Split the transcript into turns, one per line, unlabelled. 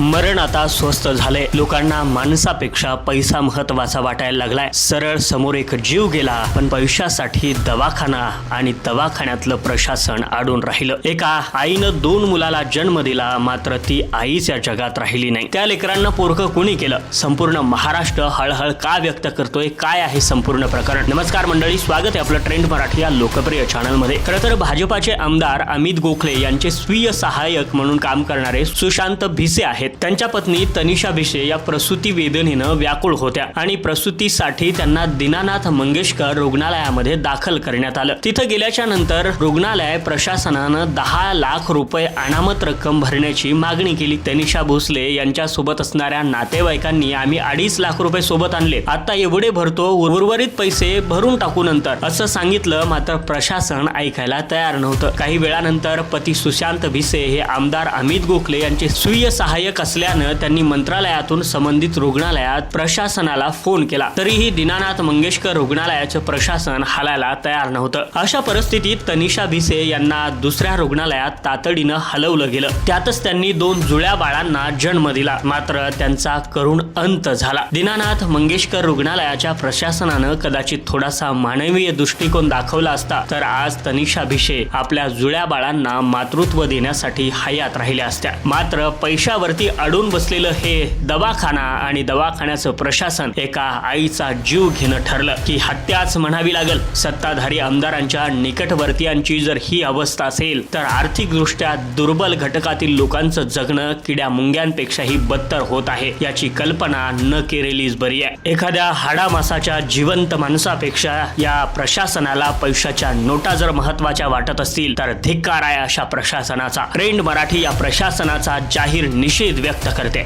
मरण आता स्वस्त झालंय. लोकांना माणसापेक्षा पैसा महत्त्वाचा वाटायला लागलाय. सरळ समोर एक जीव गेला पण पैशासाठी दवाखाना आणि दवाखान्यातलं प्रशासन अडून राहिलं. एका आईनं दोन मुलाला जन्म दिला मात्र ती आईच या जगात राहिली नाही. त्या लेकरांना पोरकं कुणी केलं? संपूर्ण महाराष्ट्र हळहळ का व्यक्त करतोय? काय आहे संपूर्ण प्रकरण? नमस्कार मंडळी स्वागत आहे आपलं ट्रेंड मराठी या लोकप्रिय चॅनलमध्ये खरं तर भाजपाचे आमदार अमित गोखले यांचे स्वीय सहाय्यक म्हणून काम करणारे सुशांत भिसे आहेत. त्यांच्या पत्नी तनिषा भिसे या प्रसूती वेदनेनं व्याकुळ होत्या आणि प्रसूतीसाठी त्यांना दीनानाथ मंगेशकर रुग्णालयामध्ये दाखल करण्यात आलं. तिथं गेल्याच्यानंतर रुग्णालय प्रशासनानं दहा लाख रुपये अनामत रक्कम भरण्याची मागणी केली. तनिषा भोसले यांच्या सोबत असणाऱ्या नातेवाईकांनी आम्ही अडीच लाख रुपये सोबत आणले. आता एवढे भरतो उर्वरित पैसे भरून टाकू नंतर असं सांगितलं मात्र प्रशासन ऐकायला तयार नव्हतं. काही वेळानंतर पती सुशांत भिसे हे आमदार अमित गोखले यांचे स्वीय सहाय्यक असल्यानं त्यांनी मंत्रालयातून संबंधित रुग्णालयात प्रशासनाला फोन केला. तरीही दिनानाथ मंगेशकर रुग्णालयाचं प्रशासन हालायला तयार नव्हतं. अशा परिस्थितीत तनिषा भिसे यांना दुसऱ्या रुग्णालयात तातडीनं हलवलं गेलं. त्यातच त्यांनी दोन जुळ्या बाळांना जन्म दिला. मात्र त्यांचा करुण अंत झाला. दीनानाथ मंगेशकर रुग्णालयाच्या प्रशासनानं कदाचित थोडासा मानवीय दृष्टिकोन दाखवला असता तर आज तनिषा भिशे आपल्या जुळ्या बाळांना मातृत्व देण्यासाठी हयात राहिल्या असत्या. मात्र पैशावरती अडून बसलेलं हे दवाखाना आणि दवाखान्याचं प्रशासन एका आईचा जीव घेणं ठरलं की हत्याच म्हणावी लागल. सत्ताधारी आमदारांच्या निकटवर्तीयांची जर ही अवस्था असेल तर आर्थिकदृष्ट्या दुर्बल घटकातील लोकांचं जगणं किड्या मुंग्यांपेक्षाही बत्तर होत आहे याची कल्पना न केलेलीच बरी आहे. एखाद्या हाडामासाच्या जिवंत माणसापेक्षा या प्रशासनाला पैशाच्या नोटा जर महत्त्वाच्या वाटत असतील तर धिक्कार आहे अशा प्रशासनाचा. ट्रेंड मराठी या प्रशासनाचा जाहीर निषेध व्यक्त करते